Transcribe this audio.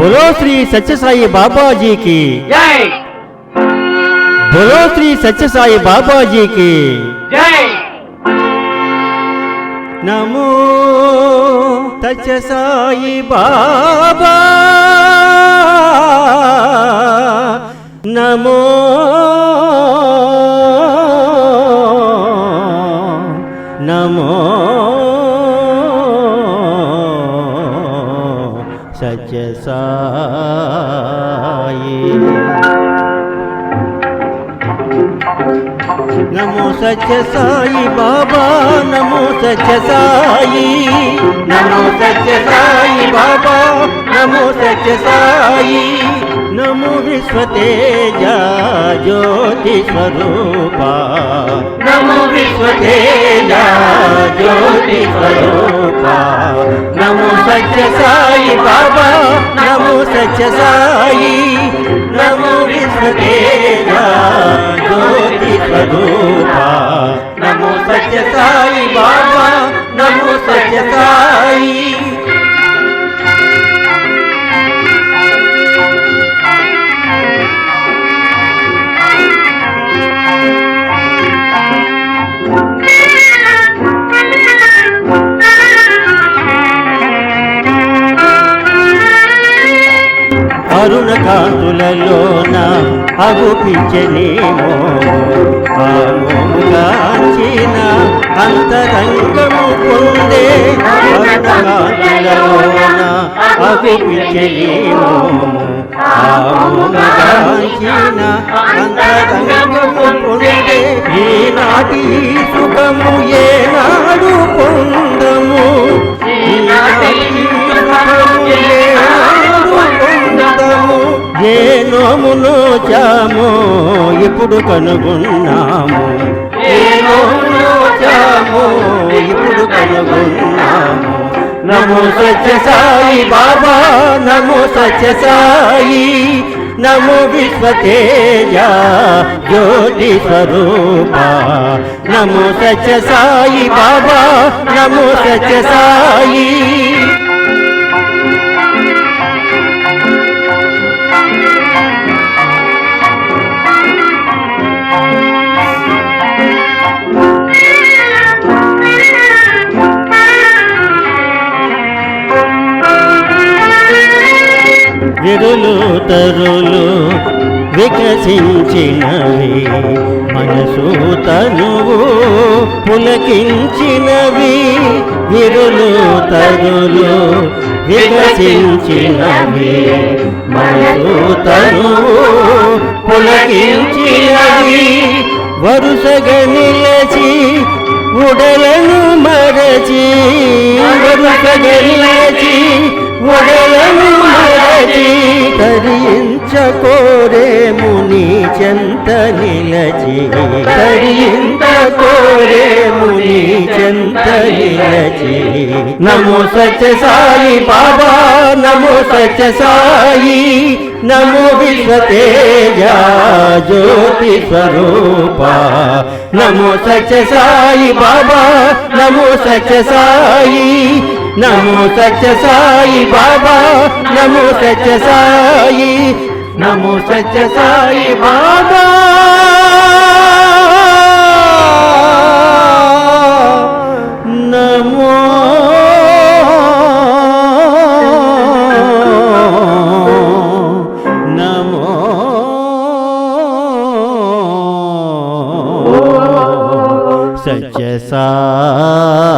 बोलो श्री सच्चे साई बाबा जी की। जय। बोलो श्री सच्चे साई बाबा जी की। जय। नमो सच्चे साई बाबा। नमो नमो నమో సత్యసాయి నమో సత్య సాయి బాబా నమో సత్య సాయి నమో సత్య సాయి బాబా నమో సత్య సాయి నమో విశ్వతేజ జ్యోతి స్వరూపా నమో విశ్వతేజ జ్యోతి స్వరూప సత్య సాయి బాబా నమో సత్య సాయి నమో విశ్వతేజ జ్యోతి స్వరూప. నమో సత్య సాయి బాబా నమో సత్య సాయి కాంతులలోన అగుపించలేమో. కాచిన అంతరంగము పొందే కాంతులలోన అగుపించలేమో. కాచిన అంతరంగము పొందే ఈనాటి సుఖము ఏ నోమును చామో ఇప్పుడు కనుగొన్నాము. ఏ ఇప్పుడు కనుగొన్నాము. నమో సత్య సాయి బాబా నమో సత్య సాయి నమో విశ్వతేజ జ్యోతి స్వరూప. నమో సత్య సాయి బాబా నమో సత్య సాయి విరులు తరులు వికసించినవి. మనసు తనువు పులకించినవి. విరులు తరులు వికసించినవి. మనసు తనువు పులకించినవి. వరుసగా నిలచి ఉడలను మరచి వరుసగా నిలచి ఉడలను మరచి తరించకోరే ముని చెంత నిలచి తరించకోరే ముని చెంత నిలచి. నమో సత్య సాయి బాబా నమో సత్య సాయి నమో విశ్వతేజ జ్యోతి స్వరూప. నమో సత్య సాయి బాబా నమో సత్య సాయి నమో సత్య సాయి బాబా నమో సత్య సాయి నమో సత్య సాయి బాబా నమో. నమో. సత్య సాయి.